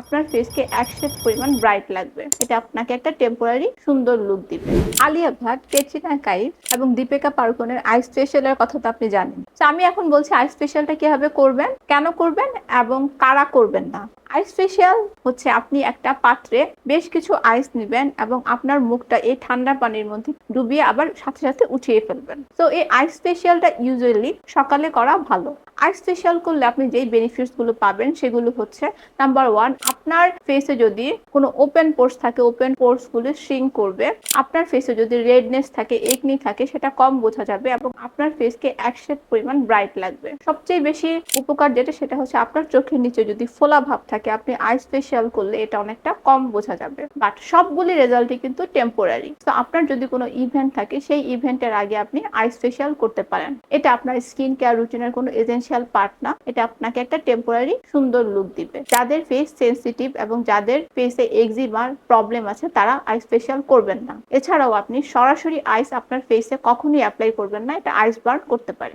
আপনার ফেসকে এক পরিমাণ ব্রাইট লাগবে। এটা আপনাকে একটা টেম্পোরারি সুন্দর লুক দিবে। আলিয়া ভাট কেচিনা কাইফ এবং দীপিকা পাড়ুকোনের আই স্পেশালের কথা তো আপনি জানেন। তো আমি এখন বলছি আই স্পেশালটা কীভাবে করবেন, কেন করবেন এবং কারা করবেন না। আইস ফেশিয়াল হচ্ছে আপনি একটা পাত্রে বেশ কিছু আইস নেবেন এবং আপনার মুখটা এই ঠান্ডা পানির মধ্যে ডুবিয়ে আবার সাথে সাথে উঠিয়ে ফেলবেন। তো এই আইস ফেশিয়ালটা ইউজুয়ালি সকালে করা ভালো। আইস ফেশিয়াল করলে আপনি যেই বেনিফিটসগুলো পাবেন সেগুলো হচ্ছে নাম্বার ওয়ান আপনার ফেসে যদি কোনো ওপেন পোর্স থাকে ওপেন পোর্সগুলো শ্রিঙ্ক করবে, আপনার ফেসে যদি রেডনেস থাকে একনি থাকে, সেটা কম বোঝা যাবে এবং আপনার ফেসকে এক শেড পরিমাণ ব্রাইট লাগবে। সবচেয়ে বেশি উপকার যেটা, সেটা হচ্ছে আপনার চোখের নিচে যদি ফোলা ভাব থাকে, আপনি আই স্পেশাল করলে এটা অনেকটা কম বোঝা যাবে। বাট সবগুলি রেজাল্টই কিন্তু টেম্পোরারি তো আপনার যদি কোনো ইভেন্ট থাকে, সেই ইভেন্টের আগে আপনি আই স্পেশাল করতে পারেন। এটা আপনার স্কিন কেয়ার রুটিনের কোনো এসেনশিয়াল পার্ট না, এটা আপনাকে একটা টেম্পোরারি সুন্দর লুক দিবে। যাদের ফেস সেন্সিটিভ এবং যাদের ফেসে এক্সিমার প্রবলেম আছে, তারা আইস স্পেশাল করবেন না। এছাড়াও আপনি সরাসরি আইস আপনার ফেসে কখনোই অ্যাপ্লাই করবেন না, এটা আইস বার্ন করতে পারে।